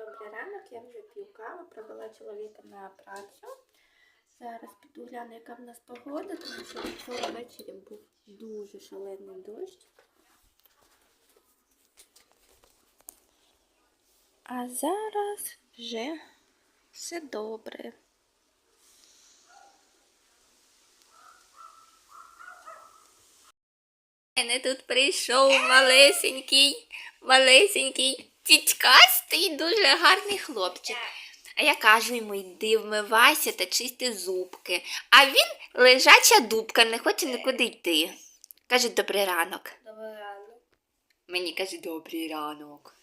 добрий ранок. Я вже п'ю каву, провела чоловіка на працю. Зараз піду гляну, яка в нас погода, тому що вчора ввечері був дуже шалений дощ. А зараз вже все добре. мене тут прийшов малесенький, малесенький, тічкастий, дуже гарний хлопчик. А я кажу йому, йди вмивайся та чисти зубки. А він лежача дубка, не хоче нікуди йти. Каже, добрий ранок. Добрий ранок. Мені каже, добрий ранок.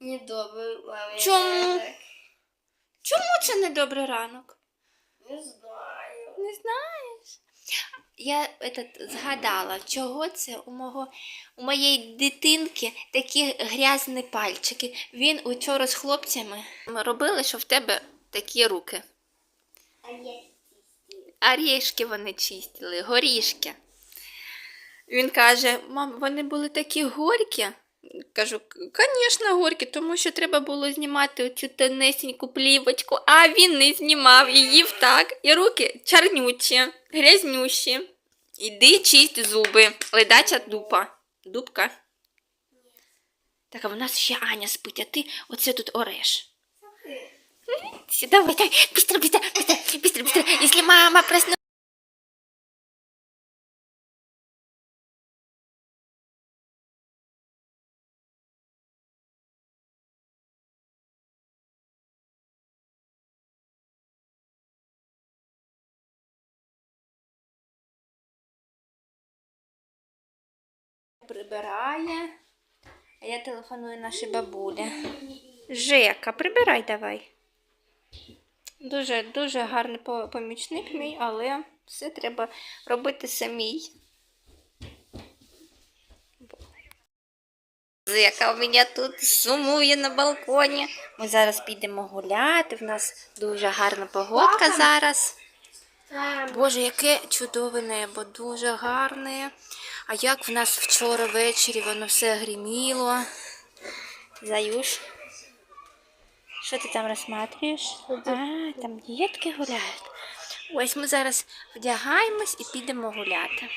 Не добрий ранок. Чому? Чому це не добрий ранок? Не знаю. Не знаєш? Я этот, згадала, чого це у мого у моєї дитинки такі грязні пальчики. Він учора з хлопцями ми робили, що в тебе такі руки. Орішки вони чистили, горішки. Він каже: мам, вони були такі горькі. Кажу, звісно, горькі, тому що треба було знімати оцю тонесеньку плівочку, а він не знімав і їв так. І руки чорнючі, грязнющі. Іди чисть зуби, ледача дупа. Дубка. Так, а в нас ще Аня спить, а ти оце тут ореш. Все, давай, давай, быстро, быстро, быстро, быстро, быстро. Если мама проснулась... Прибирає. А я телефоную нашій бабулі. Жека, прибирай давай. Дуже, дуже гарний помічник мій, але все треба робити самій. Яка у мене тут сумує на балконі. Ми зараз підемо гуляти. В нас дуже гарна погодка зараз. Боже, яке чудове небо, дуже гарне. А як в нас вчора ввечері воно все гриміло. Заюш. Що ти там розсматриєш? А, там дітки гуляють. Ось ми зараз вдягаємось і підемо гуляти.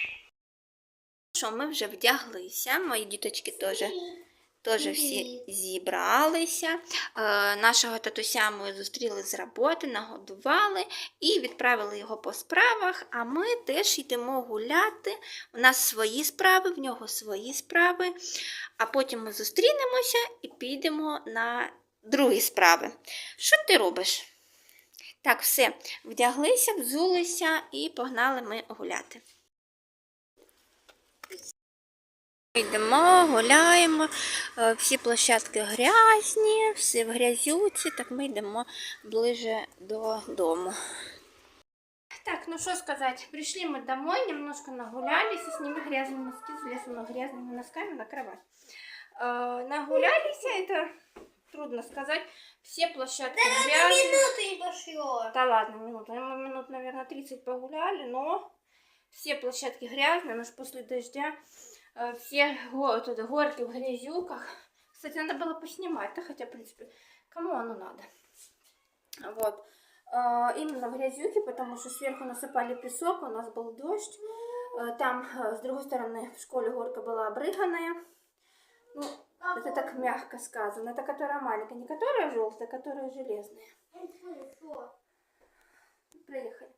Що, ми вже вдяглися, мої діточки теж. Теж всі зібралися. Е, нашого татуся ми зустріли з роботи, нагодували і відправили його по справах. А ми теж йдемо гуляти. У нас свої справи, в нього свої справи. А потім ми зустрінемося і підемо на другі справи. Що ти робиш? Так, все, вдяглися, взулися і погнали ми гуляти. Йдемо, гуляємо, е, всі площадки грязні, всі в грязюці, так ми йдемо ближе до дому. Так, ну что сказать, пришли мы домой, немножко нагулялись, и с ними грязные носки, залезли на грязными носками на кровать. Э, нагулялись, это трудно сказать, все площадки грязные. Минуты не пошло. Да ладно, минут, мы минут, наверное, 30 погуляли, но все площадки грязные, потому что после дождя э, все го- вот это, горки в грязюках. Кстати, надо было поснимать, да, хотя, в принципе, кому оно надо? Вот. Э, Именно в грязюке, потому что сверху насыпали песок, у нас был дождь. Э, Там, э, с другой стороны, в школе горка была обрыганная. Ну, это так мягко сказано. Это которая маленькая, не которая желтая, а которая железная. Проехали.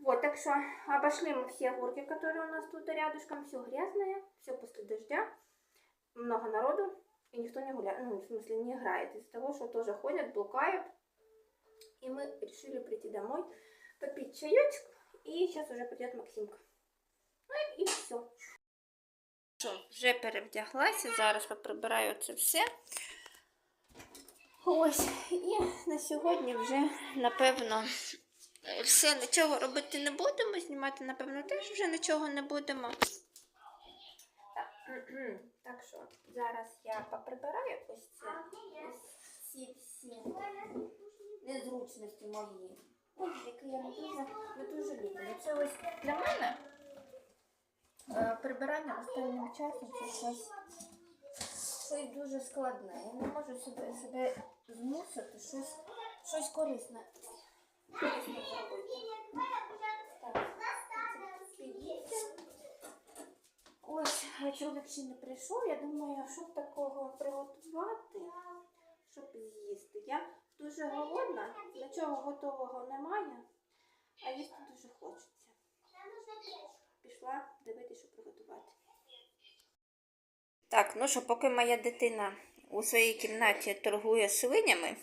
Вот, так что обошли мы все горки, которые у нас тут рядышком. Все грязное, все после дождя. Много народу. И никто не гуляет, ну, в смысле, не играет. Из-за того, что тоже ходят, блукают. И мы решили прийти домой, попить чаечек. И сейчас уже придет Максимка. Ну і все. Що, вже перевдяглася, зараз поприбираю це все. Ось, і на сьогодні вже, напевно, е, все, нічого робити не будемо, знімати, напевно, теж вже нічого не будемо. Так, що зараз я поприбираю ось ці всі незручності мої. Які я не дуже, люблю. Це ось для мене е, прибирання останнім часом це щось, дуже складне. Я не можу себе, щось, щось корисне. Ось, а чоловік ще не прийшов. Я думаю, що такого приготувати, щоб з'їсти. Я дуже голодна, нічого готового немає, а їсти дуже хочеться. Пішла дивитися, що приготувати. Так, ну що, поки моя дитина у своїй кімнаті торгує свинями,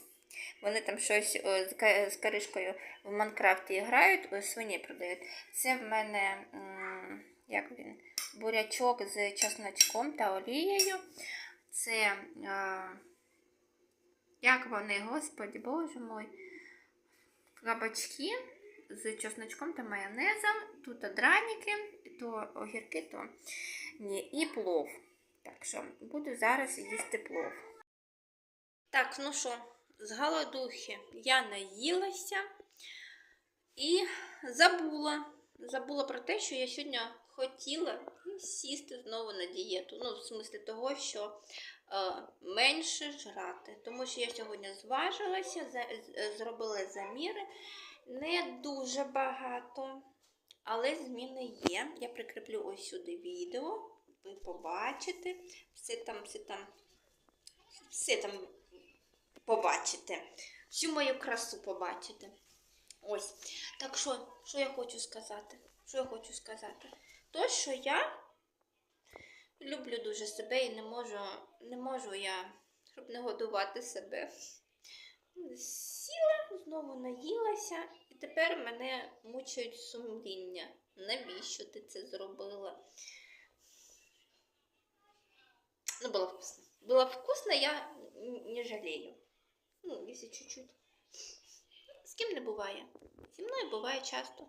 вони там щось з ка- каришкою в Майнкрафті грають, свині продають. Це в мене як він, бурячок з чесночком та олією. Це як вони, господи, боже мой, кабачки з чесночком та майонезом. Тут драники, то огірки, то ні, і плов. Так що буду зараз їсти плов. Так, ну що, з голодухи я наїлася і забула. Забула про те, що я сьогодні хотіла сісти знову на дієту. Ну, в смислі того, що е, менше жрати. Тому що я сьогодні зважилася, за, зробила заміри. Не дуже багато, але зміни є. Я прикріплю ось сюди відео. Ви побачите. Все там, все там, все там побачите. Всю мою красу побачите. Ось. Так що, що я хочу сказати? Що я хочу сказати? То, що я люблю дуже себе і не можу, не можу я, щоб не годувати себе. Сіла, знову наїлася, і тепер мене мучають сумління. Навіщо ти це зробила? Ну, было вкусно. Было вкусно, я не жалею. Ну, если чуть-чуть. З ким не буває. Зі мною буває часто.